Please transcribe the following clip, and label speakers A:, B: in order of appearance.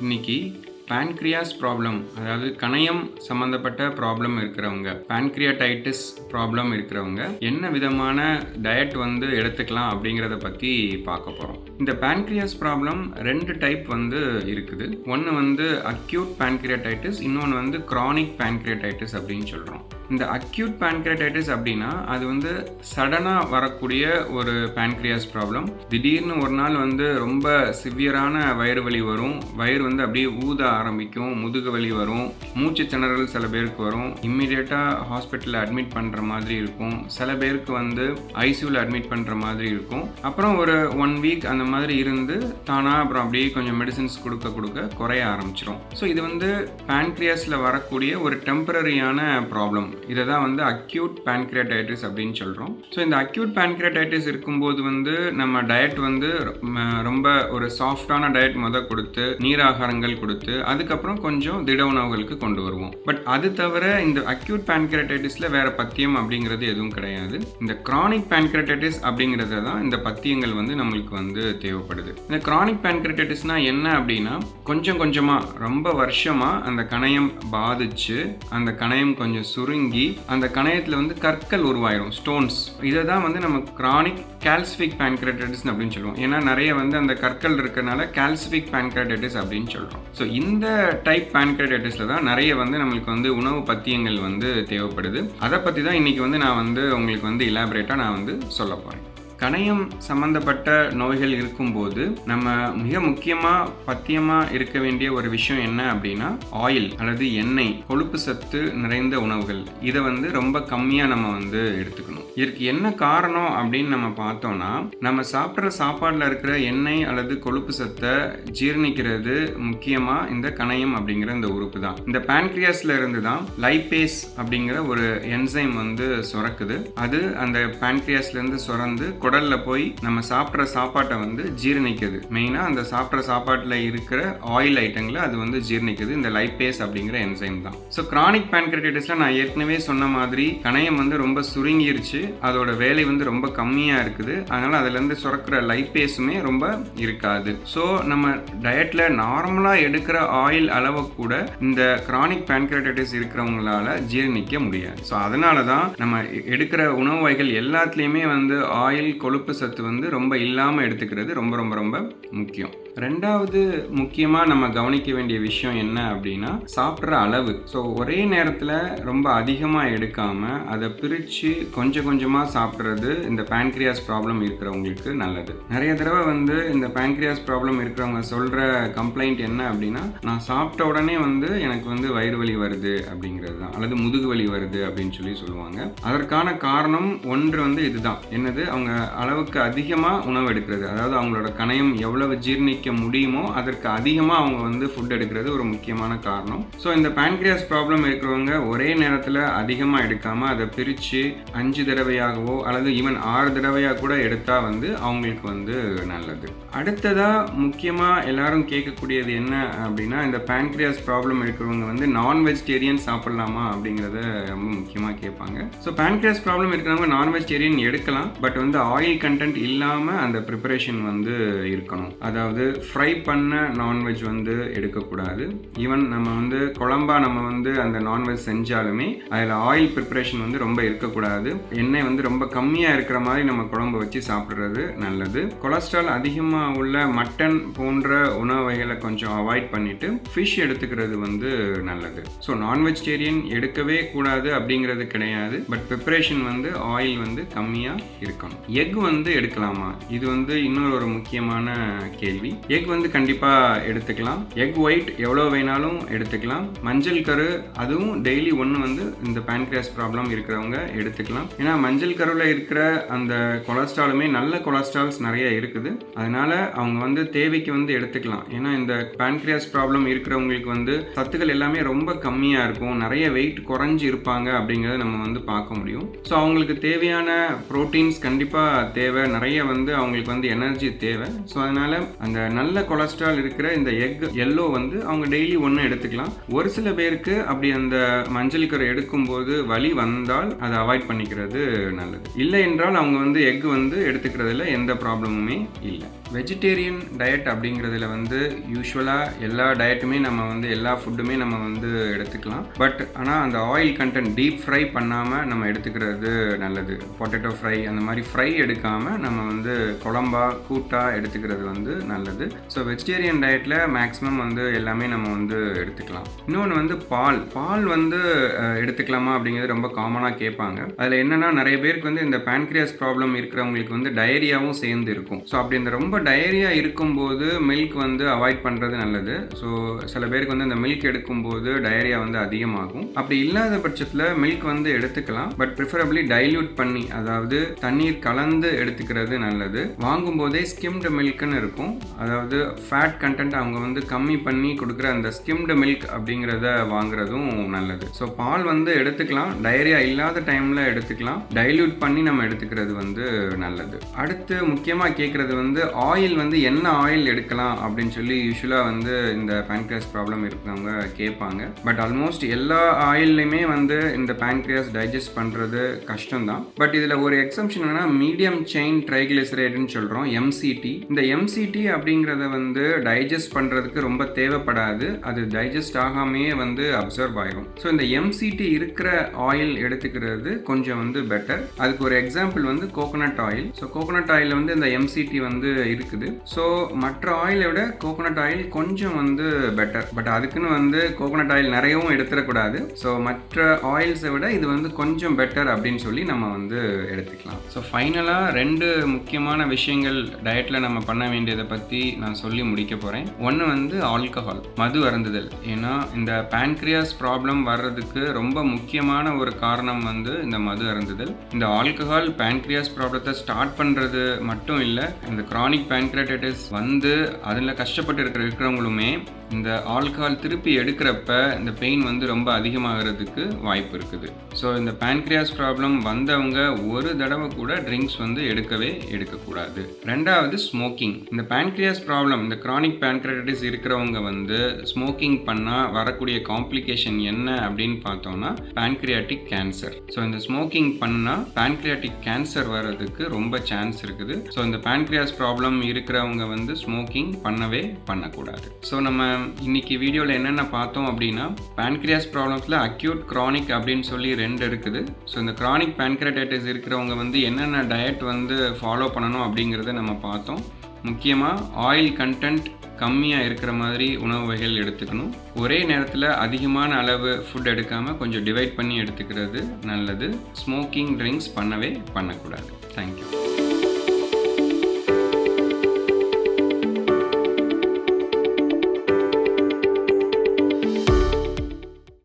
A: இன்னைக்கு pancreas problem அதாவது கணையம் சம்மந்தப்பட்ட ப்ராப்ளம் இருக்கிறவங்க பேன்க்ரியாடைட்டிஸ் ப்ராப்ளம் இருக்கிறவங்க என்ன விதமான டயட் வந்து எடுத்துக்கலாம் அப்படிங்கிறத பற்றி பார்க்க போகிறோம் இந்த பேன்க்ரியாஸ் ப்ராப்ளம் ரெண்டு டைப் வந்து இருக்குது. ஒன்று வந்து அக்யூட் பேன்க்ரியாடைட்டிஸ் இன்னொன்று வந்து க்ரானிக் பேன்க்ரியாடைட்டிஸ் அப்படின்னு சொல்கிறோம் இந்த அக்யூட் pancreatitis அப்படின்னா அது வந்து சடனாக வரக்கூடிய ஒரு பேன்க்ரியாஸ் ப்ராப்ளம் திடீர்னு ஒரு நாள் வந்து ரொம்ப சிவியரான வயிறு வலி வரும். வயிறு வந்து அப்படியே ஊத ஆரம்பிக்கும். முதுகு வலி வரும். மூச்சு திணறல் சில பேருக்கு வரும். இம்மிடியட்டாக ஹாஸ்பிட்டலில் அட்மிட் பண்ணுற மாதிரி இருக்கும். சில பேருக்கு வந்து ஐசியூவில் அட்மிட் பண்ணுற மாதிரி இருக்கும். அப்புறம் ஒரு ஒன் வீக் அந்த மாதிரி இருந்து தானாக அப்புறம் அப்படியே கொஞ்சம் மெடிசின்ஸ் கொடுக்க கொடுக்க குறைய ஆரம்பிச்சிடும் ஸோ இது வந்து பேன்க்ரியாஸில் வரக்கூடிய ஒரு டெம்பரரியான ப்ராப்ளம் இதை தான் வந்து அக்யூட் pancreatitis அப்படின்னு சொல்கிறோம் ஸோ இந்த அக்யூட் pancreatitis இருக்கும்போது வந்து நம்ம டயட் வந்து ரொம்ப ஒரு சாஃப்டான டயட் முத கொடுத்து நீராகாரங்கள் கொடுத்து அதுக்கப்புறம் கொஞ்சம் திட உணவுகளுக்கு கொண்டு வருவோம். பட் அது தவிர இந்த அக்யூட் pancreatitisல வேற பத்தியம் அப்படிங்கிறது எதுவும் கிடையாது. இந்த க்ரானிக் pancreatitis அப்படிங்கிறது தான் இந்த பத்தியங்கள் வந்து நம்மளுக்கு வந்து தேவைப்படுது. இந்த க்ரானிக் pancreatitisனா என்ன அப்படின்னா கொஞ்சம் கொஞ்சமாக ரொம்ப வருஷமாக அந்த கணையம் பாதிச்சு அந்த கணையம் கொஞ்சம் சுருங்கி அந்த கணையத்தில் வந்து கற்கள் உருவாயிரும் ஸ்டோன்ஸ் இதை தான் வந்து நம்ம கிரானிக் கால்சிஃபிக் pancreatitis அப்படின்னு சொல்லுவோம். ஏன்னா நிறைய வந்து அந்த கற்கள் இருக்கறனால கால்சிஃபிக் pancreatitis அப்படின்னு சொல்கிறோம் ஸோ இந்த டைப் pancreatitisல தான் நிறைய வந்து நம்மளுக்கு வந்து உணவு பத்தியங்கள் வந்து தேவைப்படுது. அதை பற்றி தான் இன்றைக்கி வந்து நான் வந்து உங்களுக்கு வந்து இலாபரேட்டாக நான் வந்து சொல்ல போகிறேன் கணையம் சம்பந்தப்பட்ட நோய்கள் இருக்கும்போது நம்ம மிக முக்கியமாக பத்தியமாக இருக்க வேண்டிய ஒரு விஷயம் என்ன அப்படின்னா ஆயில் அல்லது எண்ணெய் கொழுப்பு சத்து நிறைந்த உணவுகள். இதை வந்து ரொம்ப கம்மியாக நம்ம வந்து எடுத்துக்கணும். இதற்கு என்ன காரணம் அப்படின்னு நம்ம பார்த்தோம்னா நம்ம சாப்பிட்ற சாப்பாடில் இருக்கிற எண்ணெய் அல்லது கொழுப்பு சத்தை ஜீரணிக்கிறது முக்கியமாக இந்த கணையம் அப்படிங்கிற இந்த உறுப்பு தான். இந்த pancreasல இருந்து தான் லைபேஸ் அப்படிங்கிற ஒரு என்சைம் வந்து சுரக்குது. அது அந்த பேன்க்ரியாஸ்லேருந்து இருந்து சுரந்து குடலில் போய் நம்ம சாப்பிட்ற சாப்பாட்டை வந்து ஜீரணிக்குது. மெயினாக அந்த சாப்பிட்ற சாப்பாட்டில் இருக்கிற ஆயில் ஐட்டங்களை அது வந்து ஜீரணிக்குது. இந்த லைப்பேஸ் அப்படிங்கிற என்சைம் தான். ஸோ கிரானிக் pancreatitisல நான் ஏற்கனவே சொன்ன மாதிரி கணையம் வந்து ரொம்ப சுருங்கிருச்சு. அதோட வேலை வந்து ரொம்ப கம்மியாக இருக்குது. அதனால் அதுலேருந்து சுரக்கிற லைப்பேஸுமே ரொம்ப இருக்காது. ஸோ நம்ம டயட்டில் நார்மலாக எடுக்கிற ஆயில் அளவை கூட இந்த கிரானிக் pancreatitis இருக்கிறவங்களால ஜீரணிக்க முடியாது. ஸோ அதனால தான் நம்ம எ- எடுக்கிற உணவு வகைகள் எல்லாத்துலேயுமே வந்து ஆயில் கொழுப்பு சத்து வந்து ரொம்ப இல்லாமல் எடுத்துக்கிறது ரொம்ப ரொம்ப ரொம்ப முக்கியம். ரெண்டாவது முக்கியமாக நம்ம கவனிக்க வேண்டிய விஷயம் என்ன அப்படின்னா சாப்பிட்ற அளவு. ஸோ ஒரே நேரத்தில் ரொம்ப அதிகமாக எடுக்காமல் அதை பிரித்து கொஞ்சம் கொஞ்சமாக சாப்பிட்றது இந்த பேன்க்ரியாஸ் ப்ராப்ளம் இருக்கிறவங்களுக்கு நல்லது. நிறைய தடவை வந்து இந்த பேன்க்ரியாஸ் ப்ராப்ளம் இருக்கிறவங்க சொல்கிற கம்ப்ளைண்ட் என்ன அப்படின்னா நான் சாப்பிட்ட உடனே வந்து எனக்கு வந்து வயிறு வலி வருது அப்படிங்கிறது தான். அல்லது முதுகு வலி வருது அப்படின்னு சொல்லி சொல்லுவாங்க. அதற்கான காரணம் ஒன்று வந்து இதுதான். என்னது? அவங்க அளவுக்கு அதிகமாக உணவு எடுக்கிறது. அதாவது அவங்களோட கணையம் எவ்வளவு ஜீரணிக்க முடியுமோ அதற்கு அதிகமாக அவங்க வந்து ஃபுட் எடுக்கிறது ஒரு முக்கியமான காரணம். ஸோ இந்த பேன்கிரியாஸ் ப்ராப்ளம் இருக்கிறவங்க ஒரே நேரத்தில் அதிகமாக எடுக்காமல் அதை பிரித்து அஞ்சு தடவையாகவோ அல்லது ஈவன் ஆறு தடவையாக கூட எடுத்தால் வந்து அவங்களுக்கு வந்து நல்லது. அடுத்ததாக முக்கியமாக எல்லாரும் கேட்கக்கூடியது என்ன அப்படின்னா இந்த பேன்கிரியாஸ் ப்ராப்ளம் இருக்கிறவங்க வந்து நான் வெஜிடேரியன் சாப்பிடலாமா அப்படிங்கிறத ரொம்ப முக்கியமாக கேட்பாங்க. ஸோ பேன்க்ரியாஸ் ப்ராப்ளம் இருக்கிறவங்க நான் வெஜிடேரியன் எடுக்கலாம் பட் வந்து ஆயில் கண்டென்ட் இல்லாமல் அந்த ப்ரிப்பரேஷன் வந்து இருக்கணும். அதாவது ஃப்ரை பண்ண நான்வெஜ் வந்து எடுக்கக்கூடாது. ஈவன் நம்ம வந்து குழம்பா நம்ம வந்து அந்த நான்வெஜ் செஞ்சாலுமே அதில் ஆயில் ப்ரிப்பரேஷன் வந்து ரொம்ப இருக்கக்கூடாது. எண்ணெய் வந்து ரொம்ப கம்மியாக இருக்கிற மாதிரி நம்ம குழம்பு வச்சு சாப்பிட்றது நல்லது. கொலஸ்ட்ரால் அதிகமாக உள்ள மட்டன் போன்ற உணவு வகைகளை கொஞ்சம் அவாய்ட் பண்ணிட்டு ஃபிஷ் எடுத்துக்கிறது வந்து நல்லது. ஸோ நான்வெஜிடேரியன் எடுக்கவே கூடாது அப்படிங்கிறது கிடையாது. பட் ப்ரிப்ரேஷன் வந்து ஆயில் வந்து கம்மியாக இருக்கணும். எக் வந்து எடுக்கலாமா? இது வந்து இன்னொரு ஒரு முக்கியமான கேள்வி. எக் வந்து கண்டிப்பாக எடுத்துக்கலாம். எக் ஒயிட் எவ்வளோ வேணாலும் எடுத்துக்கலாம். மஞ்சள் கரு அதுவும் டெய்லி ஒன்று வந்து இந்த பேன்கிராஸ் ப்ராப்ளம் இருக்கிறவங்க எடுத்துக்கலாம். ஏன்னா மஞ்சள் கருவில் இருக்கிற அந்த கொலஸ்ட்ராலுமே நல்ல கொலஸ்ட்ரால்ஸ் நிறைய இருக்குது. அதனால அவங்க வந்து தேவைக்கு வந்து எடுத்துக்கலாம். ஏன்னா இந்த pancreas ப்ராப்ளம் இருக்கிறவங்களுக்கு வந்து சத்துக்கள் எல்லாமே ரொம்ப கம்மியாக இருக்கும். நிறைய வெயிட் குறைஞ்சி இருப்பாங்க அப்படிங்கிறத நம்ம வந்து பார்க்க முடியும். ஸோ அவங்களுக்கு தேவையான ப்ரோட்டீன்ஸ் கண்டிப்பாக தேவை. நிறைய வந்து அவங்களுக்கு வந்து எனர்ஜி தேவை. ஸோ அதனால் அந்த நல்ல கொலஸ்ட்ரால் இருக்கிற இந்த எக் எல்லோ வந்து அவங்க டெய்லி ஒன்று எடுத்துக்கலாம். ஒரு சில பேருக்கு அப்படி அந்த மஞ்சள் கரு எடுக்கும்போது வலி வந்தால் அதை அவாய்ட் பண்ணிக்கிறது நல்லது. இல்லை என்றால் அவங்க வந்து எக் வந்து எடுத்துக்கிறதுல எந்த ப்ராப்ளமுமே இல்லை. வெஜிடேரியன் டயட் அப்படிங்கிறதுல வந்து யூஸ்வலாக எல்லா டயட்டுமே நம்ம வந்து எல்லா ஃபுட்டுமே நம்ம வந்து எடுத்துக்கலாம். பட் ஆனால் அந்த ஆயில் கண்டென்ட் டீப் ஃப்ரை பண்ணாமல் நம்ம எடுத்துக்கிறது நல்லது. பொட்டேட்டோ ஃப்ரை அந்த மாதிரி ஃப்ரை எடுக்காமல் நம்ம வந்து குழம்பா கூட்டாக எடுத்துக்கிறது வந்து நல்லது. ஸோ வெஜிடேரியன் டயட்டில் மேக்ஸிமம் வந்து எல்லாமே நம்ம வந்து எடுத்துக்கலாம். இன்னொன்று வந்து பால். பால் வந்து எடுத்துக்கலாமா அப்படிங்கிறது ரொம்ப காமனாக கேட்பாங்க. அதில் என்னென்னா நிறைய பேருக்கு வந்து இந்த பேன்க்ரியாஸ் ப்ராப்ளம் இருக்கிறவங்களுக்கு வந்து டயரியாவும் சேர்ந்து இருக்கும். ஸோ அப்படி இந்த ரொம்ப டயரியா இருக்கும்போது மில்க் வந்து அவாய்ட் பண்ணுறது நல்லது. ஸோ சில பேருக்கு வந்து இந்த மில்க் எடுக்கும்போது டயரியா வந்து அதிகமாகும். அப்படி இல்லாத பட்சத்தில் மில்க் வந்து எடுத்துக்கலாம். பட் ப்ரிஃபரபிளி டைல்யூட் பண்ணி அதாவது தண்ணீர் கலந்து எடுத்துக்கிறது நல்லது. வாங்கும்போதே ஸ்கிம்டு மில்க்னு இருக்கும். அதாவது ஃபேட் கண்டென்ட் அவங்க வந்து கம்மி பண்ணி கொடுக்குற அந்த ஸ்கிம்டு மில்க் அப்படிங்கிறத வாங்குறதும் நல்லது. ஸோ பால் வந்து எடுத்துக்கலாம். டயரியா இல்லாத டைமில் எடுத்துக்கலாம். டைல்யூட் பண்ணி நம்ம எடுத்துக்கிறது வந்து நல்லது. அடுத்து முக்கியமாக கேட்குறது வந்து ஆயில் வந்து என்ன ஆயில் எடுக்கலாம் அப்படின்னு சொல்லி யூஸ்வலாக வந்து இந்த பேன்க்ரியாஸ் ப்ராப்ளம் இருக்கிறவங்க கேட்பாங்க. பட் ஆல்மோஸ்ட் எல்லா ஆயில்லையுமே வந்து இந்த பேன்க்ரியாஸ் டைஜஸ்ட் பண்ணுறது கஷ்டம்தான். பட் இதில் ஒரு எக்ஸம்ஷன் என்னன்னா மீடியம் செயின் ட்ரைகிளிசரேட்னு சொல்கிறோம் எம்சிடி இந்த எம்சிடி அப்படிங்கிறத வந்து டைஜஸ்ட் பண்ணுறதுக்கு ரொம்ப தேவைப்படாது. அது டைஜஸ்ட் ஆகாமையே வந்து அப்சர்வ் ஆயிரும். ஸோ இந்த எம்சிடி இருக்கிற ஆயில் எடுத்துக்கிறது கொஞ்சம் வந்து பெட்டர் அதுக்கு ஒரு எக்ஸாம்பிள் வந்து coconut oil so coconut oil வந்து இந்த எம்சிடி வந்து இருக்குது. ஸோ மற்ற ஆயிலை விட கோகோனட் ஆயில் கொஞ்சம் வந்து பெட்டர் பட் அதுக்குன்னு வந்து கோகோனட் ஆயில் நிறையவும் எடுத்துடக்கூடாது. ஸோ மற்ற ஆயில்ஸை விட இது வந்து கொஞ்சம் பெட்டர் அப்படின்னு சொல்லி நம்ம வந்து எடுத்துக்கலாம். ஸோ ஃபைனலாக ரெண்டு முக்கியமான விஷயங்கள் டயட்டில் நம்ம பண்ண வேண்டியதை பற்றி நான் சொல்லி முடிக்க போகிறேன் ஒன்று வந்து ஆல்கஹால் மது அருந்துதல். ஏன்னா இந்த பேன்க்ரியாஸ் ப்ராப்ளம் வர்றதுக்கு ரொம்ப முக்கியமான ஒரு காரணம் வந்து இந்த மது அருந்துதல். இந்த ஆல்கஹால் பேன்க்ரியாஸ் ப்ராப்ளத்தை ஸ்டார்ட் பண்ணுறது மட்டும் இல்லை இந்த க்ரானிக் pancreatitis வந்து அதில் கஷ்டப்பட்டு இருக்கிற இருக்கிறவங்களுமே இந்த ஆல்கஹால் திருப்பி எடுக்கிறப்ப இந்த பெயின் வந்து ரொம்ப அதிகமாகிறதுக்கு வாய்ப்பு இருக்குது. ஸோ இந்த பேன்க்ரியாஸ் ப்ராப்ளம் வந்தவங்க ஒரு தடவை கூட ட்ரிங்க்ஸ் வந்து எடுக்கவே எடுக்கக்கூடாது. ரெண்டாவது ஸ்மோக்கிங் இந்த பேன்க்ரியாஸ் ப்ராப்ளம் இந்த க்ரானிக் pancreatitis இருக்கிறவங்க வந்து ஸ்மோக்கிங் பண்ணால் வரக்கூடிய காம்ப்ளிகேஷன் என்ன அப்படின்னு பார்த்தோம்னா பேன்க்ரியாட்டிக் கேன்சர் ஸோ இந்த ஸ்மோக்கிங் பண்ணால் பேன்க்ரியாட்டிக் கேன்சர் வர்றதுக்கு ரொம்ப சான்ஸ் இருக்குது. ஸோ இந்த பேன்க்ரியாஸ் ப்ராப்ளம் இருக்கிறவங்க வந்து ஸ்மோக்கிங் பண்ணவே பண்ணக்கூடாது. ஸோ நம்ம இன்னைக்கு வீடியோவில் என்னென்ன பார்த்தோம் அப்படின்னா பேன்க்ரியாஸ் ப்ராப்ளம்ஸில் அக்யூட் க்ரானிக் அப்படின்னு சொல்லி ரெண்டு இருக்குது. ஸோ இந்த க்ரானிக் pancreatitis இருக்கிறவங்க வந்து என்னென்ன டயட் வந்து ஃபாலோ பண்ணணும் அப்படிங்கிறத நம்ம பார்த்தோம். முக்கியமாக ஆயில் கண்டென்ட் கம்மியாக இருக்கிற மாதிரி உணவு வகைகள் எடுத்துக்கணும். ஒரே நேரத்தில் அதிகமான அளவு ஃபுட் எடுக்காமல் கொஞ்சம் டிவைட் பண்ணி எடுத்துக்கிறது நல்லது. ஸ்மோக்கிங் ட்ரிங்க்ஸ் பண்ணவே பண்ணக்கூடாது. தேங்க்யூ